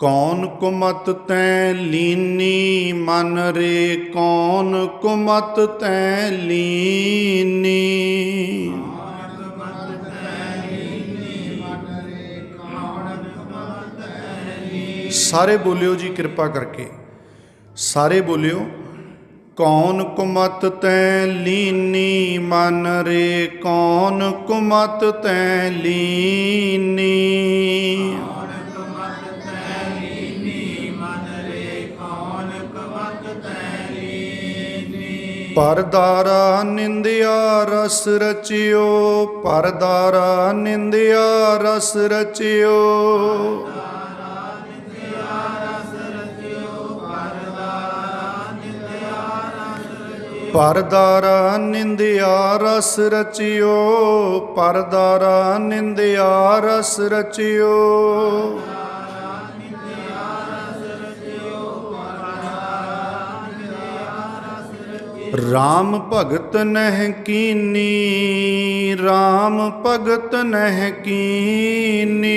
ਕੌਣ ਕੁਮਤ ਤੈ ਲੀਨੀ ਮਨ ਰੇ, ਕੌਣ ਕੁਮਤ ਤੈ ਲੀਨੀ? ਸਾਰੇ ਬੋਲਿਓ ਜੀ ਕਿਰਪਾ ਕਰਕੇ। ਸਾਰੇ ਬੋਲਿਓ, ਕੌਣ ਕੁਮਤ ਤੈ ਲੀਨੀ ਮਨ ਰੇ, ਕੌਣ ਕੁਮਤ ਤੈ ਲੀਨੀ? ਪਰਦਾਰਾ ਨਿੰਦਿਆ ਰਸ ਰਚਿਓ, ਪਰਦਾਰਾ ਨਿੰਦਿਆ ਰਸ ਰਚਿਓ। ਪਰਦਾਰਾ ਨਿੰਦਿਆ ਰਸ ਰਚਿਓ, ਪਰਦਾਰਾ ਨਿੰਦਿਆ ਰਸ ਰਚਿਓ। ਰਾਮ ਭਗਤ ਨਹਿ ਕੀਨੀ, ਰਾਮ ਭਗਤ ਨਹਿ ਕੀਨੀ।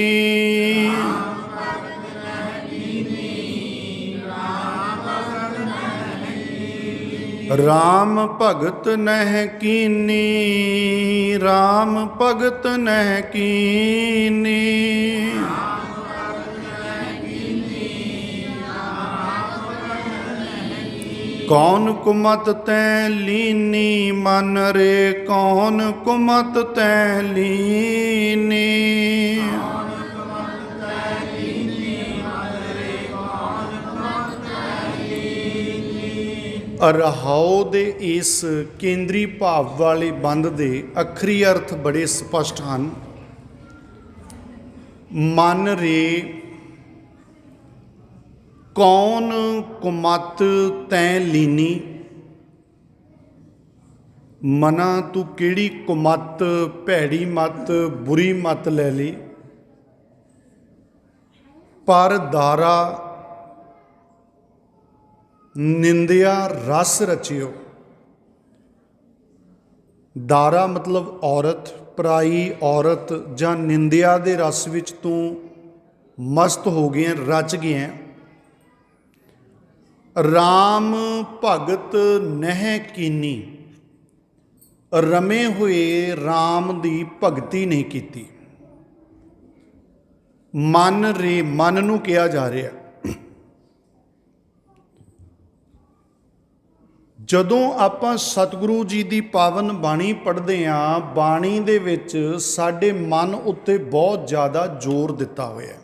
ਰਾਮ ਭਗਤ ਨਹਿ ਕੀਨੀ, ਰਾਮ ਭਗਤ ਨਹਿ ਕੀਨੀ। ਕੌਣ ਕੁਮਤ ਤੈ ਲੀਨੀ, ਮਨ ਰੇ ਕੌਣ ਕੁਮਤ ਤੈ ਲੀਨੀ? ਰਹਾਉ ਦੇ ਇਸ ਕੇਂਦਰੀ ਭਾਵ ਵਾਲੇ ਬੰਦ ਦੇ ਅਖਰੀ ਅਰਥ ਬੜੇ ਸਪਸ਼ਟ ਹਨ। ਮਨ ਰੇ ਕੌਣ ਕੁਮਤ ਤੈ ਲੀਨੀ? ਮਨਾ ਤੂੰ ਕਿਹੜੀ ਕੁਮਤ, ਭੈੜੀ ਮਤ, ਬੁਰੀ ਮਤ ਲੈ ਲਈ? ਪਰ ਦਾਰਾ ਨਿੰਦਿਆ ਰਸ ਰਚਿਓ। ਦਾਰਾ ਮਤਲਬ ਔਰਤ, ਪਰਾਈ ਔਰਤ ਜਾਂ ਨਿੰਦਿਆ ਦੇ ਰਸ ਵਿੱਚ ਤੂੰ ਮਸਤ ਹੋ ਗਿਆ ਰਚ ਗਿਆ RAM ਭਗਤ ਨਹਿ ਕੀਨੀ। ਰਮੇ ਹੋਏ RAM ਦੀ ਭਗਤੀ ਨਹੀਂ ਕੀਤੀ। ਮਨ ਰੇ ਮਨ ਨੂੰ ਕਿਹਾ ਜਾ ਰਿਹਾ। ਜਦੋਂ ਆਪਾਂ ਸਤਿਗੁਰੂ ਜੀ ਦੀ ਪਾਵਨ ਬਾਣੀ ਪੜ੍ਹਦੇ ਆਂ ਬਾਣੀ ਦੇ ਵਿੱਚ ਸਾਡੇ ਮਨ ਉੱਤੇ ਬਹੁਤ ਜ਼ਿਆਦਾ ਜ਼ੋਰ ਦਿੱਤਾ ਹੋਇਆ ਹੈ।